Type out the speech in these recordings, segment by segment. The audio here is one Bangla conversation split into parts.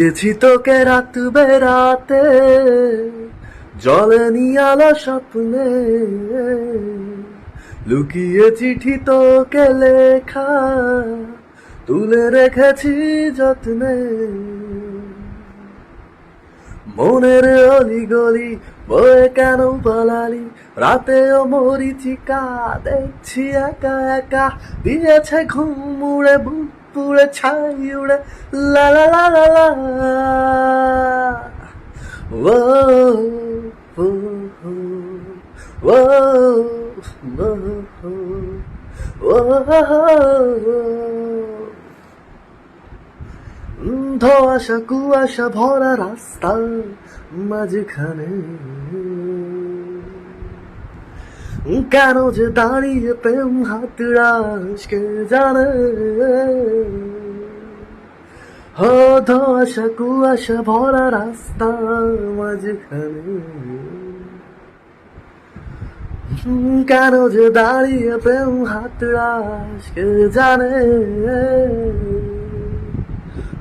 গেছি তোকে রাত বেরাতে জলে নিয়ালা স্বপ্নে। লুকিয়ে চিঠি তোকে লেখা, তুলে রেখেছি যত্নে। মনের অলি গলি বয়ে কেন পালালি? রাতে রাতেও মরিচিকা দেখছি একা একা, দিয়েছে ঘুম উড়ে বুক পুড়ে ছাই উড়ে, লা লা লা লা লা। ও ও ও ও ধোয়াশা কুয়াশা ভরা রাস্তা মাঝখানে। কেন যে দাঁড়িয়ে প্রেম হাতড়াস কে জানে? হো ধোয়াশা কুয়াশা ভরা রাস্তা মাঝখানে কেন যে দাঁড়িয়ে প্রেম হাতড়াস কে জানে?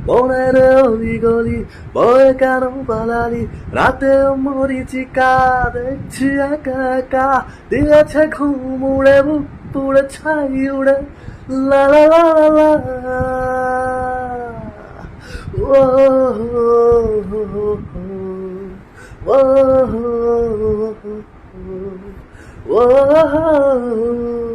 মনের অলি গলি বয়ে কেন পালালি রাতে মরিচিকা দেখছি একা একা দিয়েছে ঘুম উড়ে বুক পুড়ে ছাই উড়ে লা লা লা লা ও ও ও ও